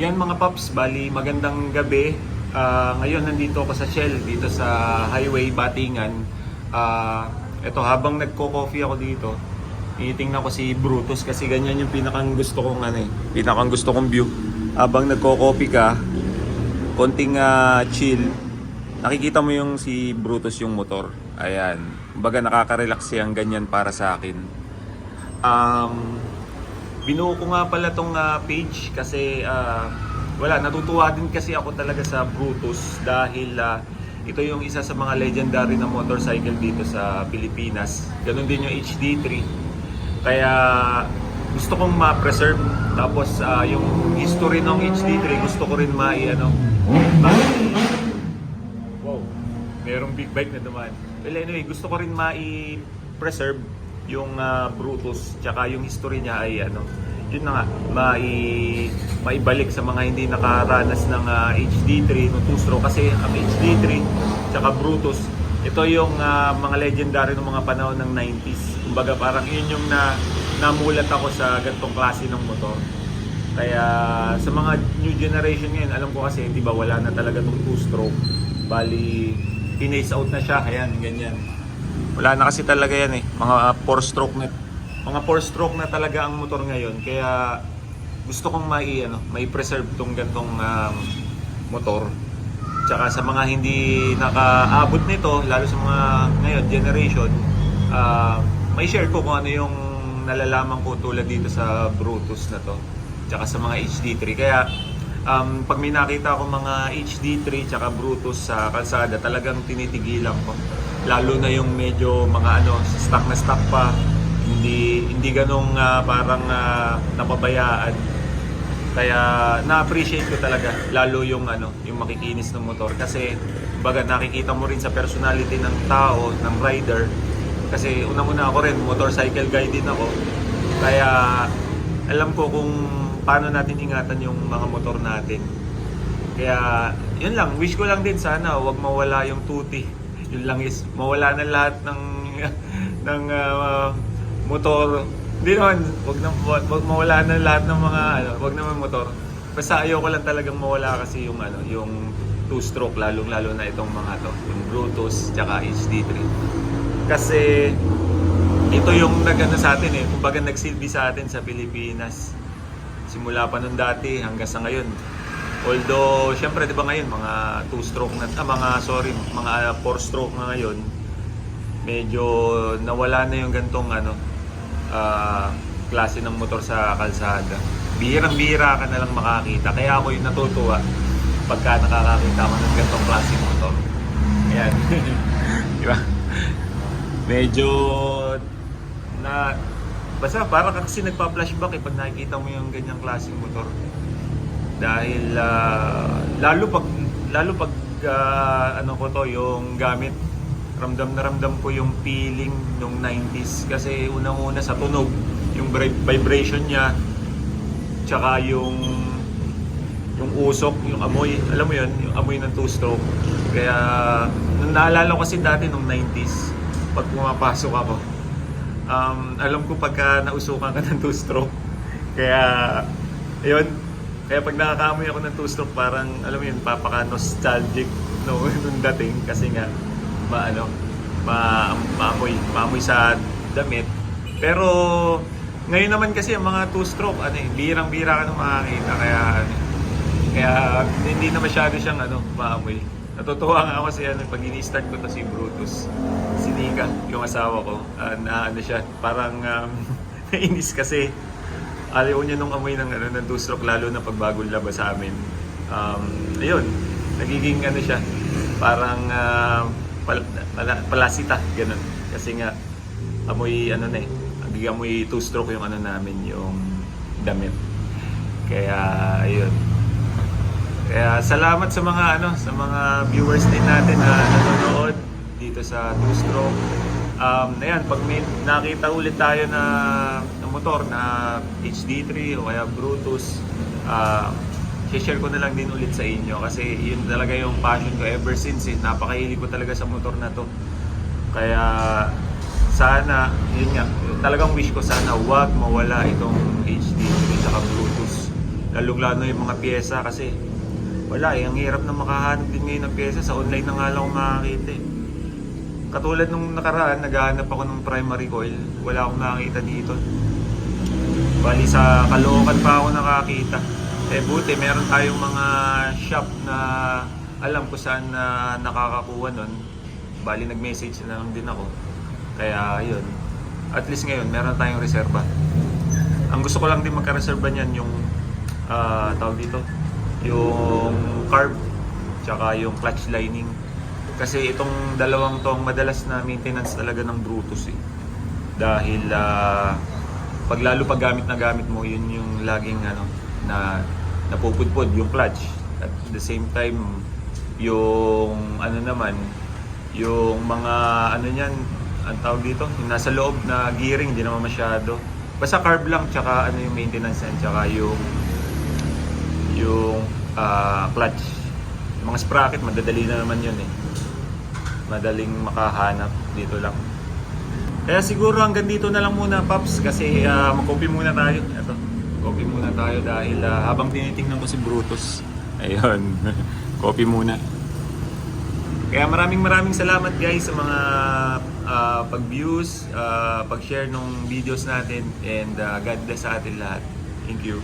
Yan mga paps, bali magandang gabi. Ah, ngayon nandito ako sa Shell dito sa Highway Batingan. Ah, ito habang nagko-coffee ako dito, tinitingnan ko si Brutus kasi ganyan yung pinakang gusto kong ano eh, pinakang gusto kong view. Habang nagko-coffee ka, konting ah, chill, nakikita mo yung si Brutus yung motor. Ayan. Baga nakaka-relax siyang ganyan para sa akin. Um, binuo ko nga pala tong ah, page kasi ah, wala, natutuwa din kasi ako talaga sa Brutus dahil ah, ito yung isa sa mga legendary na motorcycle dito sa Pilipinas. Ganon din yung HD3. Kaya gusto kong ma-preserve. Tapos ah, yung history ng HD3 gusto ko rin ma ano, ma- Wow, merong big bike na dumaan. Well anyway, gusto ko rin ma-preserve yung ah, Brutus tsaka yung history niya ay ano, yun na nga, mai maibalik sa mga hindi nakaranas ng ah, HD3 no two stroke kasi ang HD3 tsaka Brutus ito yung ah, mga legendary ng mga panahon ng 90s. Kumbaga parang yun yung na namulat ako sa ganitong klase ng motor. Kaya sa mga new generation ngayon, alam ko kasi, di ba, wala na talaga itong two-stroke. Bali, tinace out na siya. Ayan, ganyan. Wala na kasi talaga yan eh. Mga 4-stroke na. Mga 4-stroke na talaga ang motor ngayon. Kaya gusto kong mai, ano, mai preserve tong gantong um, motor. Tsaka sa mga hindi nakaabot nito, lalo sa mga ngayon generation, ah, may share ko kung ano yung nalalaman ko tulad dito sa Brutus na to. Tsaka sa mga HD3. Kaya um, pag may nakita ako mga HD3 tsaka Brutus sa kalsada, talagang tinitigilan ko. Lalo na yung medyo mga ano, stock na stock pa. Hindi hindi ganong ah, parang ah, napabayaan. Kaya na-appreciate ko talaga lalo yung ano, yung makikinis ng motor kasi baga nakikita mo rin sa personality ng tao, ng rider. Kasi unang-una ako rin motorcycle guy din ako. Kaya alam ko kung paano natin ingatan yung mga motor natin. Kaya yun lang, wish ko lang din sana wag mawala yung tuti. Yun lang is mawala na lahat ng ng ah, motor hindi naman, wag na wag, mawala na lahat ng mga ano, wag naman motor. Basta ayoko lang talagang mawala kasi yung ano, yung two stroke lalong lalo na itong mga to, yung Brutus tsaka HD3. Kasi ito yung nagano sa atin eh, kumbaga nagsilbi sa atin sa Pilipinas. Simula pa nung dati hanggang sa ngayon. Although, syempre 'di ba ngayon mga two stroke na ah, mga sorry, mga four stroke na ngayon. Medyo nawala na yung gantong ano, ah, klase ng motor sa kalsada. Bihirang-bihira ka na lang makakita. Kaya ako yung natutuwa pagka nakakakita ako ng ganitong klase ng motor. Ayan. Di ba? Medyo na basta parang kasi nagpa-flashback eh pag nakikita mo yung ganyang klaseng motor. Dahil ah, lalo pag lalo pag ah, ano ko to yung gamit ramdam na ramdam ko yung feeling nung 90s kasi unang-una sa tunog, yung vib- vibration niya, tsaka yung yung usok, yung amoy, alam mo yun, yung amoy ng two-stroke. Kaya, nung naalala ko kasi dati nung 90s, pag pumapasok ako, um, alam ko pagka nausukan ka ng two-stroke. Kaya, ayun, kaya pag nakakaamoy ako ng two-stroke, parang, alam mo yun, papaka-nostalgic no, nung dating. Kasi nga, maano, ma maamoy, maamoy sa damit. Pero ngayon naman kasi ang mga two-stroke, ano eh, birang-bira ka nung makakita. Kaya, ano, kaya hindi na masyado siyang ano, maamoy. Natutuwa nga ako kasi ano, pag ini-start ko to si Brutus, si Nika, yung asawa ko, ah, na ano siya, parang um, nainis kasi ayaw niya nung amoy ng, ano, ng two-stroke, lalo na pag bagong labas sa amin. Um, ayun, nagiging ano siya, parang ah, pal, pala- palasita, ganun. Kasi nga, amoy ano na eh, amoy two-stroke yung ano namin, yung damit. Kaya, ayun. Kaya salamat sa mga ano, sa mga viewers din natin na nanonood dito sa Two Stroke. Um, ayan, pag may nakita ulit tayo na motor na HD3 o kaya Brutus, uh, share ko na lang din ulit sa inyo kasi yun talaga yung passion ko ever since eh. Napakahilig ko talaga sa motor na to. Kaya sana, yun nga, talagang wish ko sana wag mawala itong HD3 at Bluetooth. lalong lalo yung mga pyesa kasi wala eh, ang hirap na makahanap din ngayon ng pyesa sa online na nga lang makakita eh. Katulad nung nakaraan, naghahanap ako ng primary coil, wala akong nakakita dito. Bali sa Caloocan pa ako nakakita. Eh buti, meron tayong mga shop na alam ko saan na nakakakuha nun. Bali nag-message na lang din ako. Kaya yun. At least ngayon, meron tayong reserba. Ang gusto ko lang din magka-reserba niyan yung ah, tawag dito, yung carb tsaka yung clutch lining. Kasi itong dalawang to ang madalas na maintenance talaga ng Brutus eh. Dahil ah, pag lalo pag gamit na gamit mo, yun yung laging ano, na napupudpod yung clutch. At the same time, yung ano naman, yung mga ano niyan, ang tawag dito, yung nasa loob na gearing, hindi naman masyado. Basta carb lang, tsaka ano yung maintenance yan, tsaka yung yung ah, clutch. Yung mga sprocket, madadali na naman yun eh. Madaling makahanap dito lang. Kaya siguro hanggang dito na lang muna, Paps, kasi uh, mag-copy muna tayo. Ito, copy muna tayo dahil ah, habang tinitingnan ko si Brutus, ayun, copy muna. Kaya maraming maraming salamat guys sa mga ah, pag-views, ah, pag-share ng videos natin and ah, God bless sa atin lahat. Thank you.